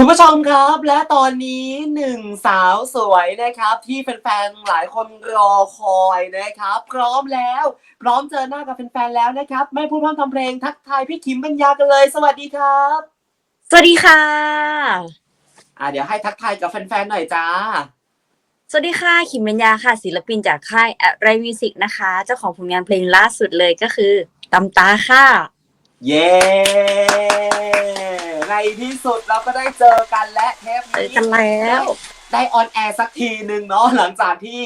คุณผู้ชมครับ และตอนนี้หนึ่งสาวสวยนะครับ ที่แฟนๆหลายคนรอคอยนะครับ พร้อมแล้ว พร้อมเจอหน้ากับแฟนๆแล้วนะครับ ไม่พูดพร่ำทำเพลงทักทายพี่คิมปัญญากันเลย สวัสดีครับสวัสดีค่ะ อ่าเดี๋ยวให้ทักทายกับแฟนๆหน่อยจ้า สวัสดีค่ะ ขิมเบญญาค่ะ ศิลปินจากค่ายอะไรมิวสิกนะคะ เจ้าของผลงานเพลงล่าสุดเลยก็คือตำตาค่ะ เย้ ในที่สุดเราก็ได้เจอกันและเทปเจอนี้กันแล้ว ได้ออนแอร์สักทีหนึ่งเนาะหลังจากที่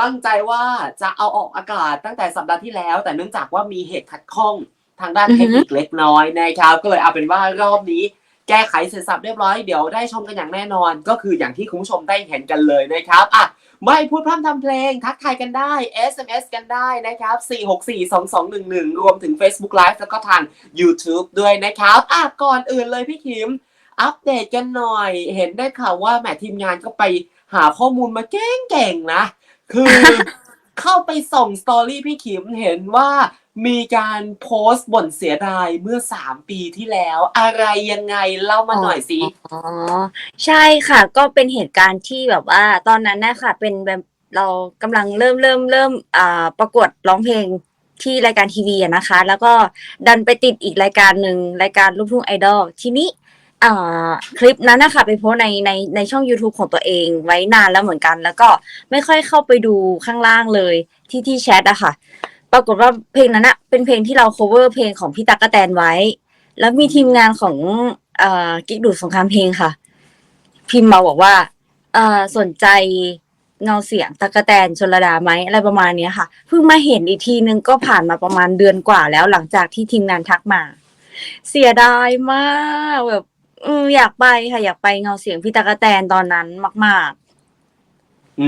ตั้งใจว่าจะเอาออกอากาศตั้งแต่สัปดาห์ที่แล้ว แต่เนื่องจากว่ามีเหตุขัดข้องทางด้านอือเทฮึคนิคเล็กน้อยนะครับก็เลยเอาเป็นว่ารอบนี้แก้ไขเสร็จสับเรียบร้อยเดี๋ยวได้ชมกันอย่างแน่นอน ก็คืออย่างที่คุณผู้ชมได้เห็นกันเลยนะครับอะ ไม่พูดพร่ำทำเพลง ทักทายกันได้ SMS กันได้นะครับ 4642211 รวมถึง Facebook Live แล้วก็ทาง YouTube ด้วยนะครับอะก่อนอื่นเลยพี่คิม อัปเดตกันหน่อย เห็นได้ข่าวว่าแหมทีมงานก็ไปหาข้อมูลมาเก่งๆนะ คือ เข้าไปส่องสตอรี่พี่ขิมเห็นว่า มีการโพสต์บ่นเสียดายเมื่อ3ปีที่แล้ว อะไรยังไงเล่ามาหน่อยสิอ๋อใช่ค่ะ ก็เป็นเหตุการณ์ที่แบบว่า ตอนนั้นนะคะเป็นแบบเรากำลังเริ่มเริ่มเริ่มอ่าประกวดร้องเพลงที่รายการทีวีอะนะคะ แล้วก็ดันไปติดอีกรายการหนึ่งรายการลูกทุ่งไอดอลทีนี้อ่าคลิปนั้นนะคะไปโพสต์ในในในช่อง YouTube ของตัวเองไว้นานแล้วเหมือนกัน แล้วก็ไม่ค่อยเข้าไปดูข้างล่างเลยที่ที่แชทอะค่ะ ปรากฏว่าเพลงนั้นอะเป็นเพลงที่เรา cover เพลงของพี่ตั๊กกะแตนไว้ แล้วมีทีมงานของเอ่อกิ๊กดูดสงครามเพลงค่ะ พิมพ์มาบอกว่าเอ่อสนใจเงาเสียงตะกะแตนชนระดาไหมอะไรประมาณเนี้ยค่ะเพิ่งมาเห็นอีกทีนึงก็ผ่านมาประมาณเดือนกว่าแล้วหลังจากที่ทีมงานทักมา เสียดายมากแบบอืมอยากไปค่ะอยากไปเงาเสียงพี่ตะกะแตนตอนนั้นมาก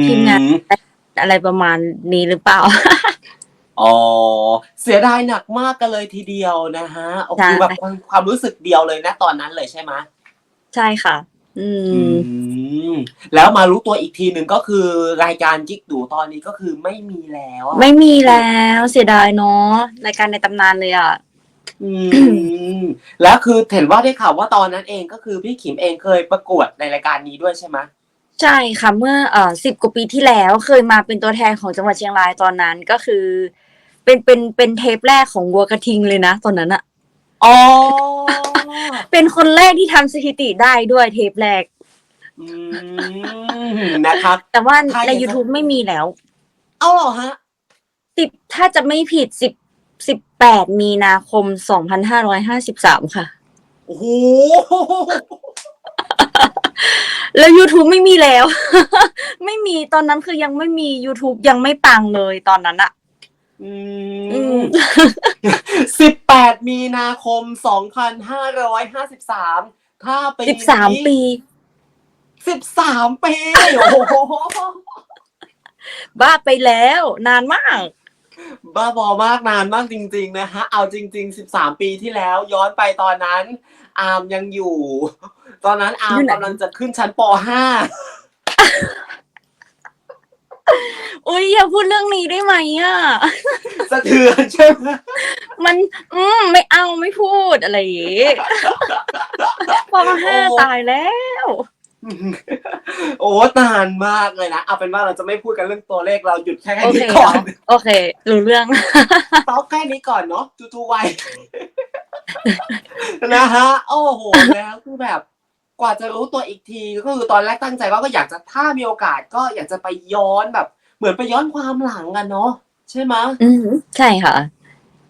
ทีมงานอืมๆอะไรประมาณนี้หรือเปล่า อ๋อ เสียดายหนักมากกันเลยทีเดียวนะฮะโอ้โหใช่แบบความความรู้สึกเดียวเลยนะตอนนั้นเลยใช่ไหมใช่ค่ะ อือืม ม แล้วมารู้ตัวอีกทีหนึ่งก็คือรายการกิ๊กดูตอนนี้ก็คือไม่มีแล้วอะไม่มีแล้วเสียดายเนาะรายการในตำนานเลยอะ อืม แล้วคือเห็นว่าได้ข่าวว่าตอนนั้นเองก็คือพี่ขิมเองเคยประกวดในรายการนี้ด้วยใช่ไหมใช่ค่ะเมื่อเอ่อสิบกว่าปีที่แล้วเคยมาเป็นตัวแทนของจังหวัดเชียงรายตอนนั้นก็คือ เป็นเป็นเป็นเทปแรกของวัวกระทิงเลยนะตอนนั้นอะอ๋อ เป็นคนแรกที่ทำสถิติได้ด้วยเทปแรกอืมนะครับ แต่ว่าใครในจะ YouTube ไม่มีแล้ว เอาเหรอฮะสิบถ้าจะไม่ผิดสิบสิบแปดมีนาคมสองพันห้าร้อยห้าสิบสามค่ะ โอ้โห แล้ว YouTube ไม่มีแล้ว ไม่มีตอนนั้นคือยังไม่มี YouTube ยังไม่ปังเลยตอนนั้นอะอือืมม สิบแปดมีนาคมสองพันห้าร้อยห้าสิบสามถ้าปีสิบสามปีสิบสามปีโอ้โหบ้าไปแล้ว นานมาก บ้าบอมากนานมากจริง ๆ นะฮะ เอาจริงๆ13ปีที่แล้ว ย้อนไปตอนนั้น อาร์มยังอยู่ ตอนนั้นอาร์มอยู่ไหนกำลังจะขึ้นชั้นป อุ้ยอย่าพูดเรื่องนี้ได้ไหมอะ .5 สะเทือนใช่ไหมมัน อืมไม่เอาไม่พูดอะไรอย่างงี้ปห้าตายแล้ว โอ้นานมากเลยนะเอาเป็นว่าเราจะไม่พูดกันเรื่องตัวเลขเราหยุดแค่โอเคนี้ก่อนโอเครู้เรื่อง ต๊อกแค่นี้ก่อนเนาะจูๆไวนะฮะโอ้โหแล้วคือแบบ กว่าจะรู้ตัวอีกทีก็คือตอนแรกตั้งใจว่าก็อยากจะถ้ามีโอกาสก็อยากจะไปย้อนแบบ เหมือนไปย้อนความหลังกันเนาะใช่ไหมะอืมใช่ค่ะ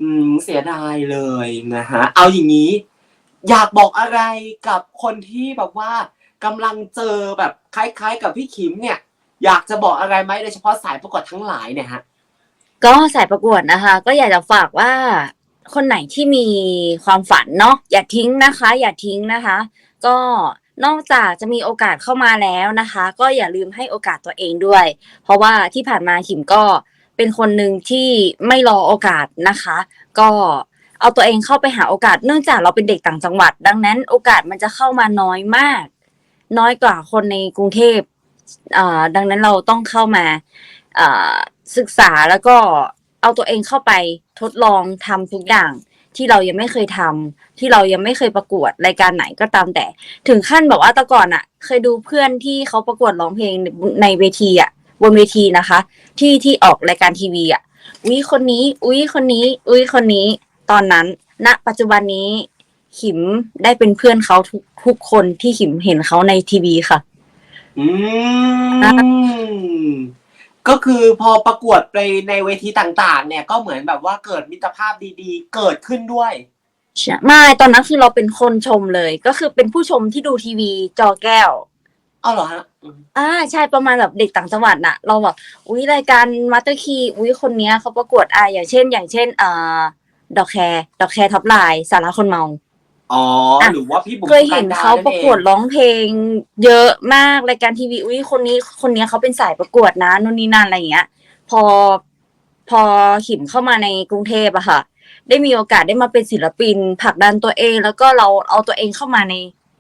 อืม เสียดายเลยนะฮะ เอาอย่างนี้ อยากบอกอะไรกับคนที่แบบว่ากำลังเจอแบบคล้าย ๆ กับพี่ขิมเนี่ย อยากจะบอกอะไรไหมโดยเฉพาะสายประกวดทั้งหลายเนี่ยฮะ ก็สายประกวดนะคะ ก็อยากจะฝากว่าคนไหนที่มีความฝันเนาะอย่าทิ้งนะคะ อย่าทิ้งนะคะ ก็ นอกจากจะมีโอกาสเข้ามาแล้วนะคะ ก็อย่าลืมให้โอกาสตัวเองด้วย เพราะว่าที่ผ่านมาขิมก็เป็นคนหนึ่งที่ไม่รอโอกาสนะคะ ก็เอาตัวเองเข้าไปหาโอกาส เนื่องจากเราเป็นเด็กต่างจังหวัด ดังนั้นโอกาสมันจะเข้ามาน้อยมาก น้อยกว่าคนในกรุงเทพอ่าดังนั้นเราต้องเข้ามาอ่าศึกษาแล้วก็เอาตัวเองเข้าไปทดลองทำทุกอย่าง ที่เรายังไม่เคยทำที่เรายังไม่เคยประกวดรายการไหนก็ตามแต่ ถึงขั้นแบบว่าแต่ก่อนอะเคยดูเพื่อนที่เขาประกวดร้องเพลงในเวทีอะบนเวทีนะคะ ที่ที่ออกรายการทีวีอะอุ้ยคนนี้ อุ้ยคนนี้ อุ้ยคนนี้ ตอนนั้นณปัจจุบันนี้ขิมได้เป็นเพื่อนเขาทุกทุกคนที่ขิมเห็นเขาในทีวีค่ะ อืม ก็คือพอประกวดไปในเวทีต่างๆ เนี่ยก็เหมือนแบบว่าเกิดมิตรภาพดีๆ เกิดขึ้นด้วยใช่ไม่ตอนนั้นคือเราเป็นคนชมเลย ก็คือเป็นผู้ชมที่ดูทีวีจอแก้วเอาเหรอฮะอืมอ่าใช่ประมาณแบบเด็กต่างจังหวัดน่ะ เราแบบอุ้ยรายการมาสเตอร์คีอุ้ยคนเนี้ยเขาประกวดอ่าอย่างเช่น อย่างเช่นอ่าดอกแคร์ดอกแคร์ท็อปไลน์สาระคนเมา อ๋ออะหรือว่าพี่บุ๋มเคยเห็นปนัดดเขาประกวดนั่นเองร้องเพลง เยอะมากรายการทีวีอุ้ยคนนี้คนเนี้ยเขาเป็นสายประกวดนะนู่นนี่นั่นอะไรอย่างเงี้ย พอพอขิมเข้ามาในกรุงเทพอะค่ะ ได้มีโอกาสได้มาเป็นศิลปินผลักดันตัวเอง แล้วก็เราเอาตัวเองเข้ามาใน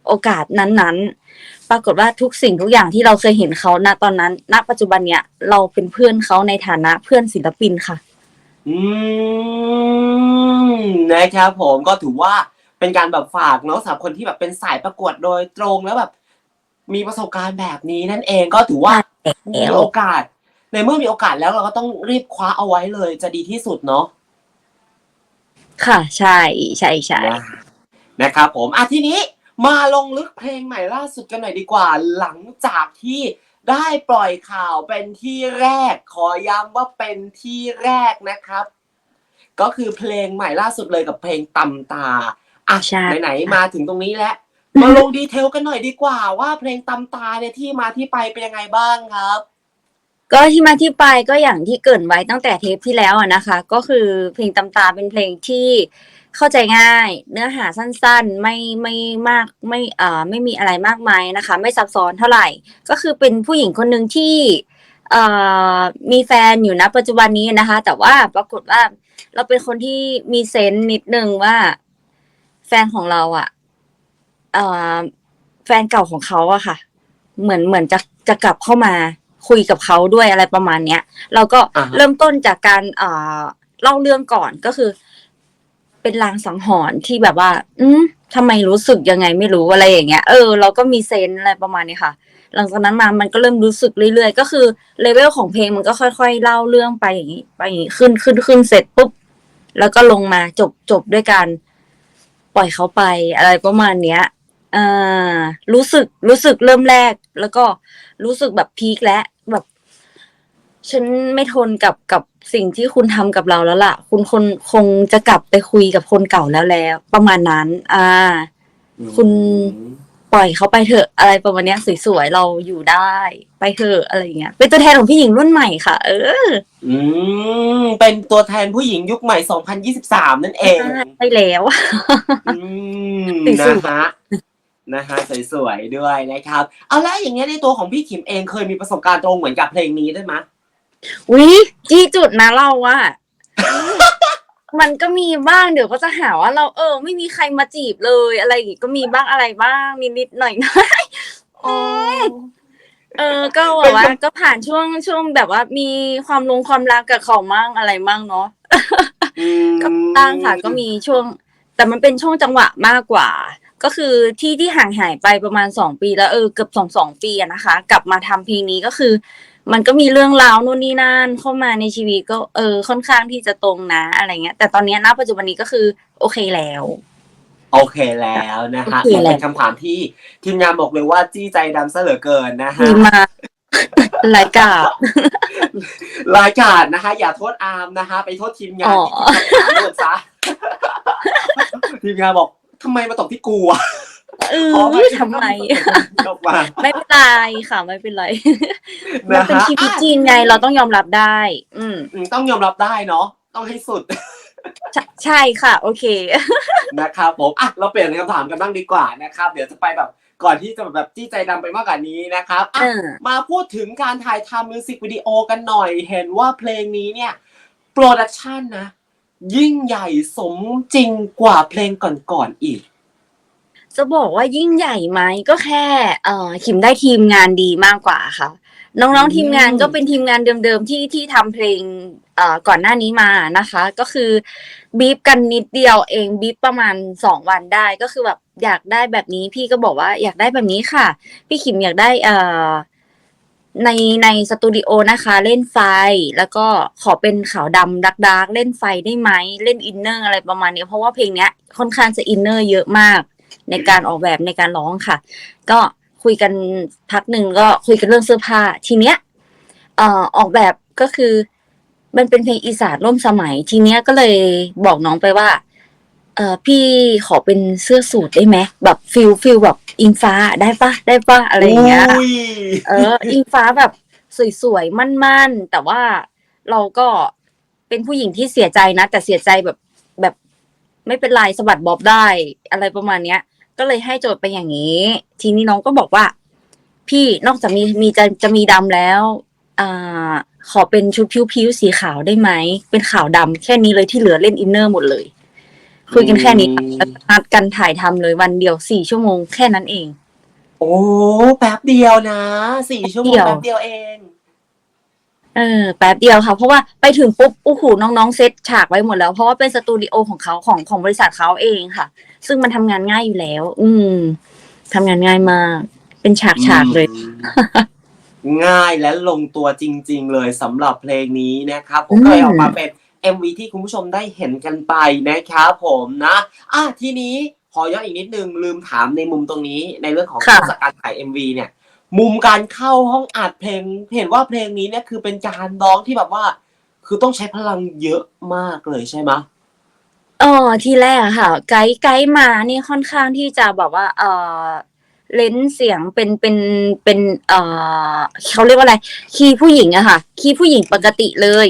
โอกาสนั้นๆ ปรากฏว่าทุกสิ่งทุกอย่างที่เราเคยเห็นเขาณตอนนั้น ณ ปัจจุบันเนี้ยเราเป็นเพื่อนเขาในฐานะเพื่อนศิลปินค่ะ อืมนะครับผมก็ถือว่า เป็นการแบบฝากเนาะสำหรับคนที่แบบเป็นสายประกวดโดยตรงแล้วแบบ มีประสบการณ์แบบนี้นั่นเองก็ถือว่ามีโอกาส ในเมื่อมีโอกาสแล้วเราก็ต้องรีบคว้าเอาไว้เลย จะดีที่สุดเนาะค่ะ ใช่ใช่ใช่นะครับผมอะทีนี้มาลงลึกเพลงใหม่ล่าสุดกันหน่อยดีกว่า หลังจากที่ได้ปล่อยข่าวเป็นที่แรก ขอย้ำว่าเป็นที่แรกนะครับ ก็คือเพลงใหม่ล่าสุดเลยกับเพลงตำตา อะใช่ ไหนๆมาถึงตรงนี้แล้วมาลงดีเทลกันหน่อยดีกว่า ว่าเพลงตำตาเนี่ยที่มาที่ไปเป็นยังไงบ้างครับ ก็ที่มาที่ไปก็อย่างที่เกรินไว้ตั้งแต่เทปที่แล้วอะนะคะ ก็คือเพลงตำตาเป็นเพลงที่เข้าใจง่าย เนื้อหาสั้นๆ ไม่ไม่มากไม่อ่าไม่มีอะไรมากมายนะคะ ไม่ซับซ้อนเท่าไหร่ ก็คือเป็นผู้หญิงคนหนึ่งที่เอ่อมีแฟนอยู่นะปัจจุบันนี้นะคะ แต่ว่าปรากฏว่าเราเป็นคนที่มีเซนส์นิดนึงว่า แฟนของเราอะเอ่อแฟนเก่าของเขาอะค่ะ เหมือนเหมือนจะจะกลับเข้ามาคุยกับเขาด้วยอะไรประมาณเนี้ย เราก็อ่าฮะ เริ่มต้นจากการเอ่อเล่าเรื่องก่อนก็คือ เป็นลางสังหรณ์ที่แบบว่า อืมทำไมรู้สึกยังไงไม่รู้อะไรอย่างเงี้ย เออ เราก็มีเซนส์อะไรประมาณนี้ค่ะ หลังจากนั้นมามันก็เริ่มรู้สึกเรื่อยๆ ก็คือเลเวลของเพลงมันก็ค่อยๆ เล่าเรื่องไปอย่างนี้ ไปอย่างนี้ขึ้นขึ้นขึ้นเสร็จปุ๊บ แล้วก็ลงมาจบจบด้วยการป ล่อยเขาไปอะไรประมาณเนี้ยอ่ารู้สึกรู้สึกเริ่มแรก แล้วก็รู้สึกแบบพีคแล้วแบบ ฉันไม่ทนกับกับสิ่งที่คุณทำกับเราแล้วล่ะ คุณคนคงจะกลับไปคุยกับคนเก่าแล้วแล้ว ประมาณนั้น อ่า คุณ ปล่อยเขาไปเถอะอะไรประมาณเนี้ยสวยๆเราอยู่ได้ ไปเถอะอะไรอย่างเงี้ยเป็นตัวแทนของพี่หญิงรุ่นใหม่ค่ะ เออ อืมเป็นตัวแทนผู้หญิงยุคใหม่ 2023 นั่นเองใช่แล้ว อืมสวยนะๆฮะนะฮะสวยๆด้วยนะครับ เอาแล้วอย่างเงี้ยในตัวของพี่ขิมเองเคยมีประสบการณ์ตรงเหมือนกับเพลงนี้ด้วยไหมยวิจี้จุดนะเราอะ มันก็มีบ้างเดี๋ยวก็จะหาว่าเราเออ ไม่มีใครมาจีบเลยอะไรอย่างงี้ก็มีบ้างอะไรบ้างนิดๆหน่อยๆอ๋อเออ ก็แบบว่าก็ผ่านช่วงช่วงแบบว่ามีความลงความรักกับเขามั่งอะไรมั่งเนาะ อืม ก็ตั้งค่ะก็มีช่วง แต่มันเป็นช่วงจังหวะมากกว่า ก็คือที่ที่ห่างหายไปประมาณสองปีแล้วเออเกือบสองสองปีอะนะคะ กลับมาทำเพลงนี้ก็คือ มันก็มีเรื่องราวนู่นนี่นั่นเข้ามาในชีวิตก็เออค่อนข้างที่จะตรงนะ อะไรเงี้ย แต่ตอนเนี้ยณปัจจุบันนี้ก็คือ โอเคแล้ว โอเคแล้วนะฮะโอเคแล้ว เป็นคำถามที่ทีมงานบอกเลยว่าจี้ใจดำซะเหลือเกินนะฮะดีมากรายการรายการนะคะ อย่าโทษอาร์มนะคะ ไปโทษทีมงานอ๋อ ที่ทำคำถามหมดซะ ทีมงานบอกทำไมมาตกที่กูอะ เออขอไปทำไมออกมาไม่เป็นไรค่ะไม่เป็นไรมันนะเป็นฮะชีวิตอะจริงไงเราต้องยอมรับได้อืมอืมต้องยอมรับได้เนาะต้องให้สุดใช่ใช่ค่ะ โอเคนะครับผมอะเราเปลี่ยนคำถามกันบ้างดีกว่านะครับ เดี๋ยวจะไปแบบก่อนที่จะแบบจี้ใจดำไปมากกว่านี้นะครับอะเออมาพูดถึงการถ่ายทำมิวสิกวิดีโอกันหน่อย เห็นว่าเพลงนี้เนี่ยโปรดักชันนะ ยิ่งใหญ่สมจริงกว่าเพลงก่อนๆอีกส จะบอกว่ายิ่งใหญ่ไหมก็แค่เอ่อขิมได้ทีมงานดีมากกว่าค่ะ น้องๆทีมงานก็เป็นทีมงานเดิมๆที่ที่ทำเพลงเอ่อก่อนหน้านี้มานะคะ ก็คือบีบกันนิดเดียวเองบีบประมาณสองวันได้ก็คือแบบอยากได้แบบนี้พี่ก็บอกว่าอยากได้แบบนี้ค่ะ พี่ขิมอยากได้เอ่อในในสตูดิโอนะคะ เล่นไฟ แล้วก็ขอเป็นขาวดำดักดักๆเล่นไฟได้ไหมเล่นอินเนอร์อะไรประมาณนี้เพราะว่าเพลงเนี้ยค่อนข้างจะอินเนอร์เยอะมาก ในการออกแบบในการร้องค่ะ ก็คุยกันพักหนึ่งก็คุยกันเรื่องเสื้อผ้าทีเนี้ยเอ่อออกแบบก็คือมันเป็นเพลงอีสานร่วมสมัย ทีเนี้ยก็เลยบอกน้องไปว่า เออพี่ขอเป็นเสื้อสูทได้ไหมแบบฟิลฟิลแบบอิงฟ้าได้ปะได้ปะอะไรอย่างเงี้ยอุ้ยเออ อิงฟ้าแบบสวยๆมั่นๆแต่ว่าเราก็เป็นผู้หญิงที่เสียใจนะ แต่เสียใจแบบแบบ ไม่เป็นไรสะบัดบ๊อบได้ อะไรประมาณเนี้ย ก็เลยให้โจทย์ไปอย่างนี้ ทีนี้น้องก็บอกว่า พี่นอกจากมีมีจะจะมีดำแล้วอ่าขอเป็นชุดผิวๆสีขาวได้ไหม เป็นขาวดำแค่นี้เลยที่เหลือเล่นอินเนอร์หมดเลย คุยกันแค่นี้ค่ะแล้วก็นัดกันถ่ายทำเลยวันเดียวสี่ชั่วโมงแค่นั้นเอง โอ้ แป๊บเดียวนะสี่ชั่วโมงเดียวแป๊บเดียวเอง เออแป๊บเดียวค่ะ เพราะว่าไปถึงปุ๊บอู้หูน้องๆเซตฉากไว้หมดแล้ว เพราะว่าเป็นสตูดิโอของเขาของของบริษัทเขาเองค่ะ ซึ่งมันทำงานง่ายอยู่แล้ว อืมทำงานง่ายมาก เป็นฉากฉากๆเลย ง่ายและลงตัวจริง ๆ เลยสำหรับเพลงนี้นะครับผมอืม ก็เลยออกมาเป็น MV ที่คุณผู้ชมได้เห็นกันไปนะครับผมนะอะทีนี้ขอย้อนอีกนิดนึงลืมถามในมุมตรงนี้ในเรื่องของค่ะ การการถ่าย MV เนี่ย มุมการเข้าห้องอัดเพลง เห็นว่าเพลงนี้เนี่ยคือเป็นการร้องที่แบบว่า คือต้องใช้พลังเยอะมากเลยใช่ไหมอ๋อที่แรกอะค่ะ ไกด์ไกด์มานี่ค่อนข้างที่จะแบบว่า เออเลนส์เสียงเป็นเป็นเป็น เออเขาเรียกว่าอะไร คีย์ผู้หญิงอะค่ะ คีย์ผู้หญิงปกติเลย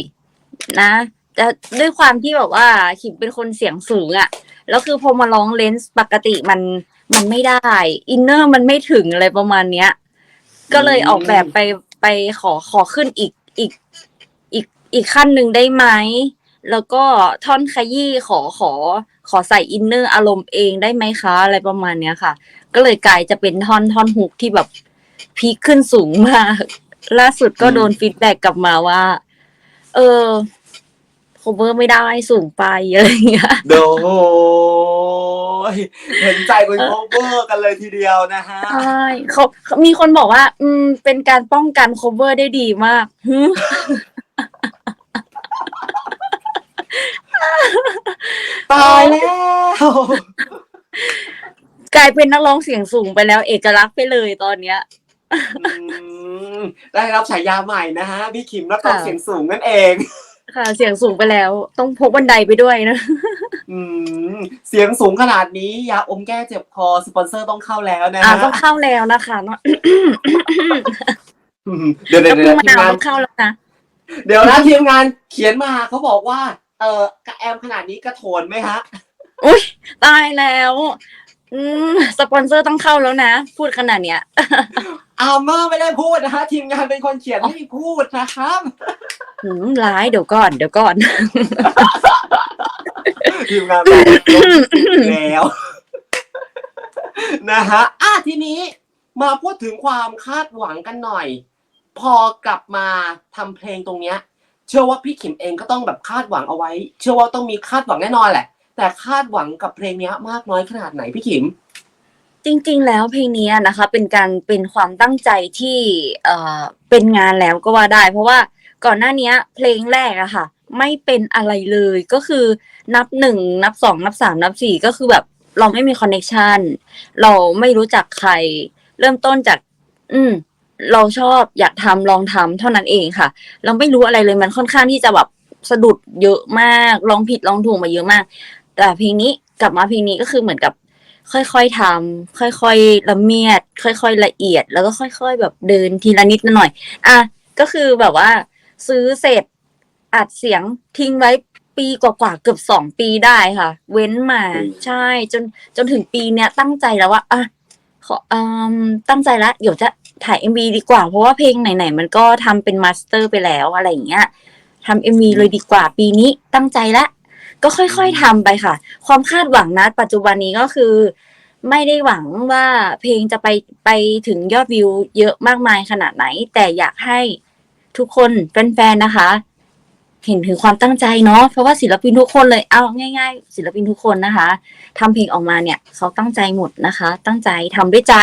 นะแต่ด้วยความที่แบบว่าขิมเป็นคนเสียงสูงอะแล้วคือพอมาร้องเลนส์ปกติมันมันไม่ได้ อินเนอร์มันไม่ถึงอะไรประมาณเนี้ย ก็เลยออกแบบไปไปขอขอขึ้นอีกอีกอีกอีกขั้นหนึ่งได้ไหมแล้วก็ท่อนขยี้ขอขอ ขอใส่อินเนอร์อารมณ์เองได้ไหมคะ อะไรประมาณเนี้ยค่ะ ก็เลยกลายจะเป็นท่อนท่อนฮุกที่แบบพีคขึ้นสูงมาก ล่าสุดก็โดนฟีดแบ็กกลับมาว่า เออ cover ไม่ได้สูงไปอะไรอย่างเงี้ยโด ยเห็นใจคุณโคเวอร์กันเลยทีเดียวนะฮะใช่เขาเขามีคนบอกว่า อืม เป็นการป้องกัน cover ได้ดีมากหึตายแล้วกลายเป็นนักร้องเสียงสูงไปแล้วเอกลักษณ์ไปเลยตอนเนี้ยอืมได้รับฉายาใหม่นะฮะพี่ขิมนักร้องค่ะเสียงสูงนั่นเอง ค่ะ เสียงสูงไปแล้ว ต้องพกบันไดไปด้วยนะ อืม เสียงสูงขนาดนี้ยาอมแก้เจ็บคอสปอนเซอร์ต้องเข้าแล้วนะอ่าฮะต้องเข้าแล้วนะคะเนาะอืมเดี๋ยวเดี๋ยวแล้วเดี๋พี่ยวมะทีมงานนาวต้องเข้าแล้วนะ เดี๋ยวนะทีมงานเขียนมาเขาบอกว่า เออกระแอมขนาดนี้กระโถนไหมฮะ อุ้ยตายแล้ว อืมสปอนเซอร์ต้องเข้าแล้วนะ พูดขนาดเนี้ย อาร์เมอร์ไม่ได้พูดนะฮะทีมงานเป็นคนเขียนให้พูดนะครับหืมร้ายเดี๋ยวก่อน เดี๋ยวก่อน ทีมงานแบบลงแล้วนะฮะอะทีนี้มาพูดถึงความคาดหวังกันหน่อย พอกลับมาทำเพลงตรงเนี้ย เชื่อว่าพี่ขิมเองก็ต้องแบบคาดหวังเอาไว้ เชื่อว่าต้องมีคาดหวังแน่นอนแหละ แต่คาดหวังกับเพลงเนี้ยมากน้อยขนาดไหนพี่ขิม จริงๆ แล้วเพลงนี้นะคะ เป็นการเป็นความตั้งใจที่เอ่อเป็นงานแล้วก็ว่าได้ เพราะว่าก่อนหน้านี้เพลงแรกอะค่ะ ไม่เป็นอะไรเลยก็คือนับหนึ่งนับสองนับสามนับสี่ก็คือแบบเราไม่มีคอนเน t ชันเราไม่รู้จักใคร เริ่มต้นจาก อืม เราชอบอยากทำลองทำเท่านั้นเองค่ะ เราไม่รู้อะไรเลยมันค่อนข้างที่จะแบบสะดุดเยอะมากลองผิดลองถูกมาเยอะมาก แต่เพลงนี้กลับมาเพลงนี้ก็คือเหมือนกับ ค่อยๆทำค่อยๆละเมียด ค่อยๆละเอียด แล้วก็ค่อย ๆ แบบเดินทีละนิดหน่อย อะก็คือแบบว่า ซื้อเสร็จอัดเสียงทิ้งไว้ปีกว่าๆเกือบสองปีได้ค่ะ เว้นมาอืมใช่ จนจนถึงปีเนี้ยตั้งใจแล้วว่าอะขออืมตั้งใจแล้วเดี๋ยวจะถ่ายเอ็มวีดีกว่า เพราะว่าเพลงไหนๆมันก็ทำเป็นมาสเตอร์ไปแล้วอะไรอย่างเงี้ยทำเอ็มวีเลยดีกว่าปีนี้ตั้งใจละ ก็ค่อยๆทำไปค่ะ ความคาดหวังนะ ปัจจุบันนี้ก็คือ ไม่ได้หวังว่าเพลงจะไปไปถึงยอดวิวเยอะมากมายขนาดไหน แต่อยากให้ทุกคนแฟนๆนะคะ เห็นถึงความตั้งใจเนาะเพราะว่าศิลปินทุกคนเลยเอาง่าย ๆ ศิลปินทุกคนนะคะทำเพลงออกมาเนี่ย เขาตั้งใจหมดนะคะ ตั้งใจทำด้วยใจ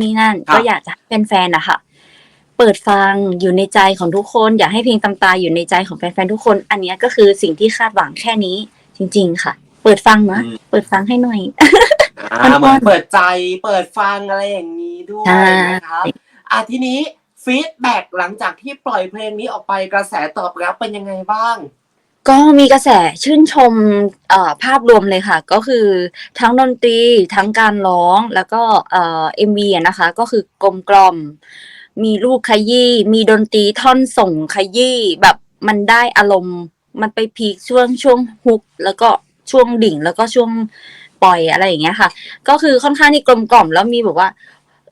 นี่นั่นครับก็อยากจะให้แฟนๆนะคะ เปิดฟังอยู่ในใจของทุกคน อยากให้เพลงตำตาอยู่ในใจของแฟนๆทุกคน อันเนี้ยก็คือสิ่งที่คาดหวังแค่นี้ จริง ๆ ค่ะ เปิดฟังนะเปิดฟังให้หน่อยอ่าเหมือนเปิดใจเปิดฟังอะไรอย่างนี้ด้วยใช่นะครับอะทีนี้ฟีดแบ็กหลังจากที่ปล่อยเพลงนี้ออกไปกระแสตอบรับเป็นยังไงบ้าง ก็มีกระแสชื่นชมเอ่อภาพรวมเลยค่ะ ก็คือทั้งดนตรีทั้งการร้องแล้วก็เอ่อเอ็มวีนะคะ ก็คือกลมกล่อม มีลูกขยี้มีดนตรีท่อนส่งขยี้แบบมันได้อารมณ์ มันไปพีคช่วงช่วงฮุก แล้วก็ช่วงดิ่ง แล้วก็ช่วงปล่อยอะไรอย่างเงี้ยค่ะ ก็คือค่อนข้างที่กลมกล่อมแล้วมีแบบว่า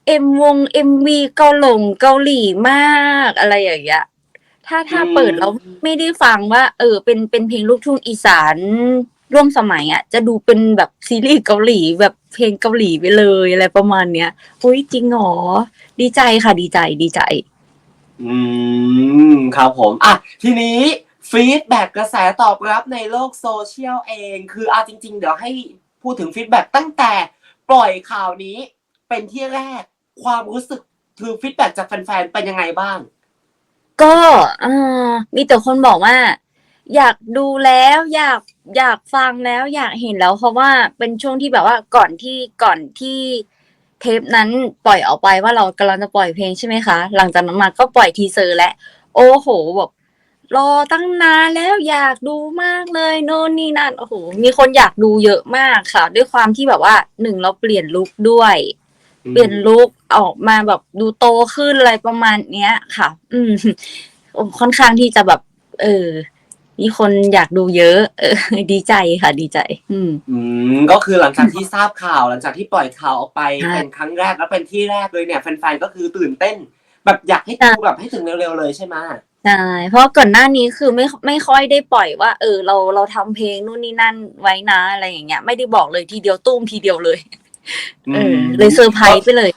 เอ็มวงเอ็มวีเกาหลงเกาหลีมากอะไรอย่างเงี้ยถ้าถ้าอืมเปิดแล้วไม่ได้ฟังว่า เออ เป็นเป็นเพลงลูกทุ่งอีสาน ร่วมสมัยอะ จะดูเป็นแบบซีรีส์เกาหลีแบบเพลงเกาหลีไปเลยอะไรประมาณเนี้ยอุ้ยจริงเหรอดีใจค่ะ ดีใจดีใจ อืมครับผม อะ ทีนี้ฟีดแบ็กกระแสตอบรับในโลกโซเชียลเอง คืออะจริง ๆ เดี๋ยวให้พูดถึงฟีดแบ็กตั้งแต่ปล่อยข่าวนี้ เป็นที่แรกความรู้สึกคือฟีดแบ็กจากแฟนๆเป็นยังไงบ้าง ก็เออมีแต่คนบอกว่า อยากดูแล้วอยาก อยากฟังแล้วอยากเห็นแล้วเพราะว่าเป็นช่วงที่แบบว่าก่อนที่ก่อนที่เทปนั้นปล่อยออกไปว่าเรากำลังจะปล่อยเพลงใช่ไหมคะ หลังจากนั้นมาก็ปล่อยทีเซอร์และ โอ้โหแบบรอตั้งนานแล้วอยากดูมากเลยโน่นนี่นั่นโอ้โหมีคนอยากดูเยอะมากค่ะ ด้วยความที่แบบว่าหนึ่งเราเปลี่ยนลุคด้วย เปลี่ยนลุคออกมาแบบดูโตขึ้นอะไรประมาณเนี้ยค่ะ อืมค่อนข้างที่จะแบบ เออ มีคนอยากดูเยอะ เออ ดีใจค่ะ ดีใจ อืม อืมก็คือหลังจากที่ทราบข่าวหลังจากที่ปล่อยข่าวออกไปใช่ เป็นครั้งแรกแล้วเป็นที่แรกเลยเนี่ยแฟนๆก็คือตื่นเต้น แบบอยากให้ดูแบบให้ถึงเร็วๆเลยใช่ไหมใช่เพราะก่อนหน้านี้คือไม่ไม่ค่อยได้ปล่อยว่า เออ เราเราทำเพลงนู่นนี่นั่นไว้นะอะไรอย่างเงี้ย ไม่ได้บอกเลยทีเดียวตุ้มทีเดียวเลยเออเลยเซอร์ไพรส์ไปเลย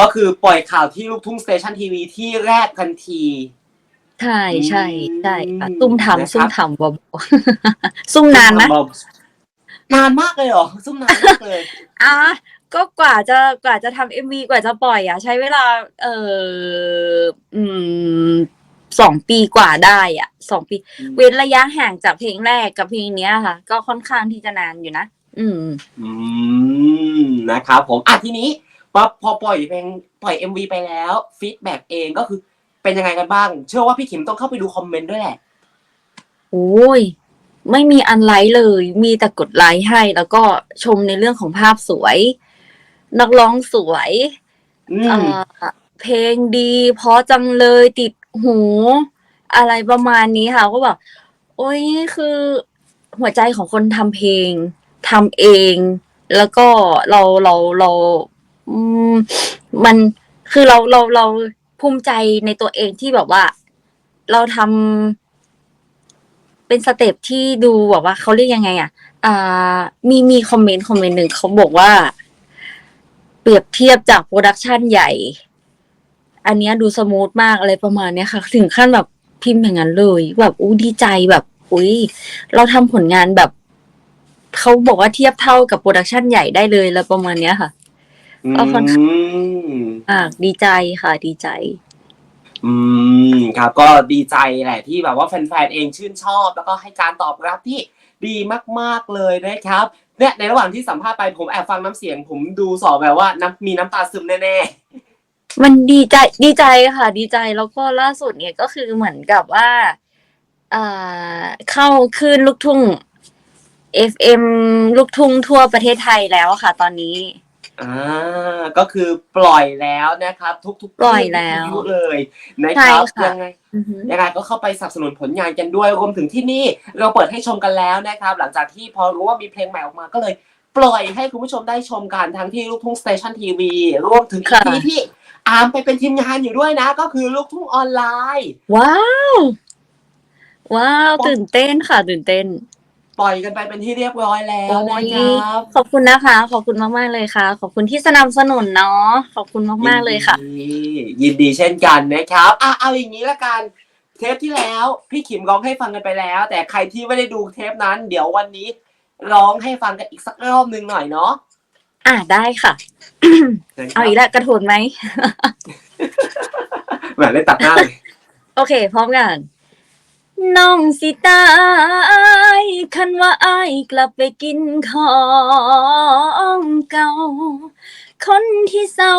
ก็คือปล่อยข่าวที่ลูกทุ่งสเตชันทีวีที่แรกทันที ใช่ใช่ใช่ค่ะอืมตุ้มนะครับทำซุ่มทำบอบซุ่มนานนะนานมากเลยเหรอซุ่มนานมากเลยอะก็กว่าจะกว่าจะทำเอ็มวีกว่าจะปล่อยอะ ใช้เวลา เอออืมสองปีกว่าได้อะสองปี เว้นระยะห่างจากเพลงแรกกับเพลงเนี้ยค่ะ ก็ค่อนข้างที่จะนานอยู่นะอืม อืมนะครับผมอะทีนี้พอพอปล่อยเพลงปล่อย MV ไปแล้วฟีดแบ็กเองก็คือ เป็นยังไงกันบ้าง เชื่อว่าพี่ขิมต้องเข้าไปดูคอมเมนต์ด้วยแหละ โอ้ย ไม่มีอันไลค์เลย มีแต่กดไลค์ให้ แล้วก็ชมในเรื่องของภาพสวย นักร้องสวยอืเอ่มอเพลงดีเพราะจังเลยติดหู อะไรประมาณนี้ค่ะก็แบบโอ้ยคือหัวใจของคนทำเพลงทำเอง แล้วก็เราเราเราอืมมันคือเราเราเรา ภูมิใจในตัวเองที่แบบว่า เราทำเป็นสเต็ปที่ดูแบบว่าเขาเรียกยังไง อะอ่ามีมีคอมเมนต์คอมเมนต์หนึ่งเขาบอกว่า เปรียบเทียบจากโปรดักชันใหญ่ อันเนี้ยดูสมูทมากอะไรประมาณเนี้ยค่ะ ถึงขั้นแบบพิมพ์อย่างนั้นเลย แบบอู้ดีใจแบบอุ้ยเราทำผลงานแบบเขาบอกว่าเทียบเท่ากับโปรดักชันใหญ่ได้เลยแล้วประมาณเนี้ยค่ะเอา ค่อนข้างอืมอ่าดีใจค่ะดีใจ อืมครับ ก็ดีใจแหละที่แบบว่าแฟนๆเองชื่นชอบ แล้วก็ให้การตอบรับที่ดีมากๆเลยนะครับเนี่ยในระหว่างที่สัมภาษณ์ไปผมแอบฟังน้ำเสียง ผมดูสอบแบบว่าน้ำมีน้ำตาซึมแน่มันดีใจดีใจค่ะ ดีใจแล้วก็ล่าสุดเนี่ยก็คือเหมือนกับว่าอ่าเข้าคลื่นลูกทุ่ง FM ลูกทุ่งทั่วประเทศไทยแล้วค่ะ ตอนนี้ๆ อ่าก็คือปล่อยแล้วนะครับ ทุกๆปล่อยแล้วทุกๆเลยนะครับใช่ค่ะ ยังไง อือฮึยังไงก็เข้าไปสนับสนุนผลงานกันด้วยรวมถึงที่นี่เราเปิดให้ชมกันแล้วนะครับ หลังจากที่พอรู้ว่ามีเพลงใหม่ออกมาก็เลย ปล่อยให้คุณผู้ชมได้ชมกันทั้งที่ลูกทุ่งสเตชันทีวีรวมถึงอีกค่ะ ที่ที่อาร์มไปเป็นทีมงานอยู่ด้วยนะ ก็คือลูกทุ่งออนไลน์ ว้าว ว้าว ตื่นเต้นค่ะ ตื่นเต้น ปปล่อยกันไปเป็นที่เรียบร้อยแล้วนะครับขอบคุณนะคะ ขอบคุณมากๆเลยค่ะ ขอบคุณที่สนับสนุนเนาะขอบคุณมากๆเลยค่ะยินดียินดีเช่นกันนะครับอะเอาอย่างนี้ละกันเทปที่แล้วพี่ขิมร้องให้ฟังกันไปแล้ว แต่ใครที่ไม่ได้ดูเทปนั้น เดี๋ยววันนี้ร้องให้ฟังกันอีกสักรอบหนึ่งหน่อยเนาะอะได้ค่ะชิญครับเอาอีกแล้วกระโถนไหมแหมได้ตัดหน้าเลยโอเค พร้อมกัน น้องสิตายคันว่าอายกลับไปกินของเก่า คนที่เศร้า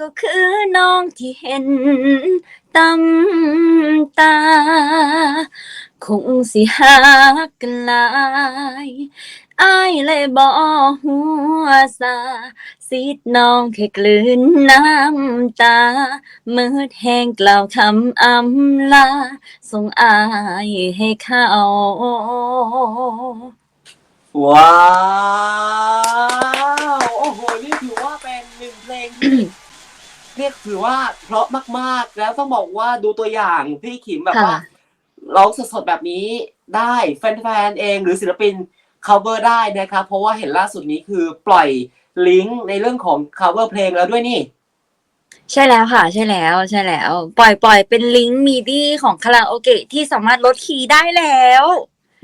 ก็คือน้องที่เห็นตำตา คงสิหักกันลาย อายเลยบ่หัวซาสิทน้องแค่กลืนน้ำตามืดแห้งกล่าวคำอำลาส่งอายให้เขาว้าว โอ้โห นี่ถือว่าเป็นหนึ่งเพลงที่ เรียกถือว่าเพราะมาก ๆ แล้วต้องบอกว่าดูตัวอย่างพี่ขิมแบบว่าค่ะ ร้องสดๆแบบนี้ได้แฟนๆเองหรือศิลปิน cover ได้นะครับ เพราะว่าเห็นล่าสุดนี้คือปล่อยลิงก์ในเรื่องของ cover เพลงแล้วด้วยนี่ ใช่แล้วค่ะ ใช่แล้วใช่แล้ว ปล่อยปล่อยเป็นลิงก์มีดีของคาราโอเกะที่สามารถลดคีย์ได้แล้ว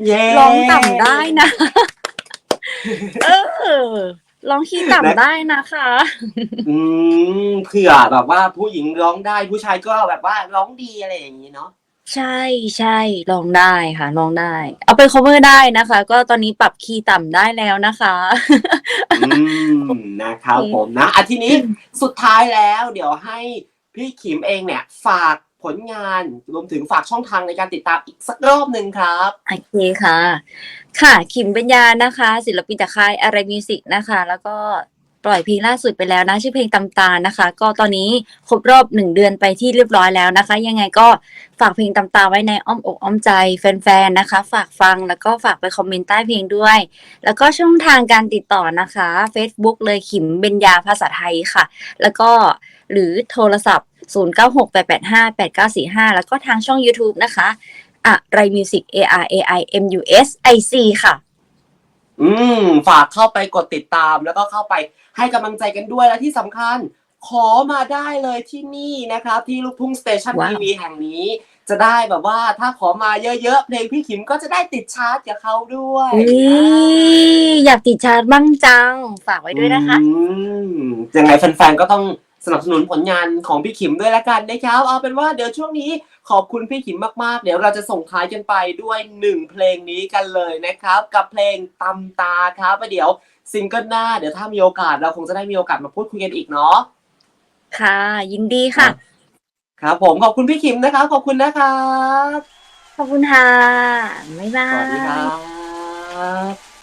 เย้ร้องต่ำได้นะ เออร้องคีย์ต่ำได้นะคะ อืมเผื่อแบบว่าผู้หญิงร้องได้ผู้ชายก็แบบว่าร้องดีอะไรอย่างนี้เนาะ ใช่ ใช่ ลองได้ค่ะ ลองได้ เอาไป cover ได้นะคะ ก็ตอนนี้ปรับคีย์ต่ำได้แล้วนะคะ อืมนะครับผมนะอะทีนี้สุดท้ายแล้วเดี๋ยวให้พี่ขิมเองเนี่ย ฝากผลงานรวมถึงฝากช่องทางในการติดตามอีกสักรอบหนึ่งครับ โอเคค่ะ ค่ะ ขิมเป็นยานะคะ ศิลปินจากค่ายอะไรมิวสิกนะคะ แล้วก็ ปล่อยเพลงล่าสุดไปแล้วนะชื่อเพลงตำตานะคะ ก็ตอนนี้ครบรอบหนึ่งเดือนไปที่เรียบร้อยแล้วนะคะ ยังไงก็ฝากเพลงตำตาไว้ในอ้อมอกอ้อมใจแฟนๆนะคะ ฝากฟังแล้วก็ฝากไปคอมเมนต์ใต้เพลงด้วย แล้วก็ช่องทางการติดต่อนะคะ Facebook เลยขิมเบญญาภาษาไทยค่ะ แล้วก็หรือโทรศัพท์ 0968858945 แล้วก็ทางช่อง YouTube นะคะอะไรมิวสิก A R A I M U S I C ค่ะ อืม ฝากเข้าไปกดติดตามแล้วก็เข้าไปให้กำลังใจกันด้วยและที่สำคัญ ขอมาได้เลยที่นี่นะครับ ที่ลูกทุ่งสเตชันว้าว ทีวีแห่งนี้ จะได้แบบว่าถ้าขอมาเยอะๆเพลงพี่ขิมก็จะได้ติดชาร์ตกับเขาด้วยอุ๊ยอยากติดชาร์จบ้างจัง ฝากไว้ด้วยนะคะ อืมยังไงแฟนๆก็ต้อง สนับสนุนผลงานของพี่ขิมด้วยละกันนะครับ เอาเป็นว่าเดี๋ยวช่วงนี้ขอบคุณพี่ขิมมากๆ เดี๋ยวเราจะส่งท้ายกันไปด้วยหนึ่งเพลงนี้กันเลยนะครับ กับเพลงตำตาครับแล้วเดี๋ยวซิงเกิลหน้าเดี๋ยวถ้ามีโอกาสเราคงจะได้มีโอกาสมาพูดคุยกันอีกเนาะค่ะ ยินดีค่ะ ครับผมขอบคุณพี่ขิมนะครับขอบคุณนะครับ ขอบคุณค่ะ บ๊ายบาสวัสดีคย รับ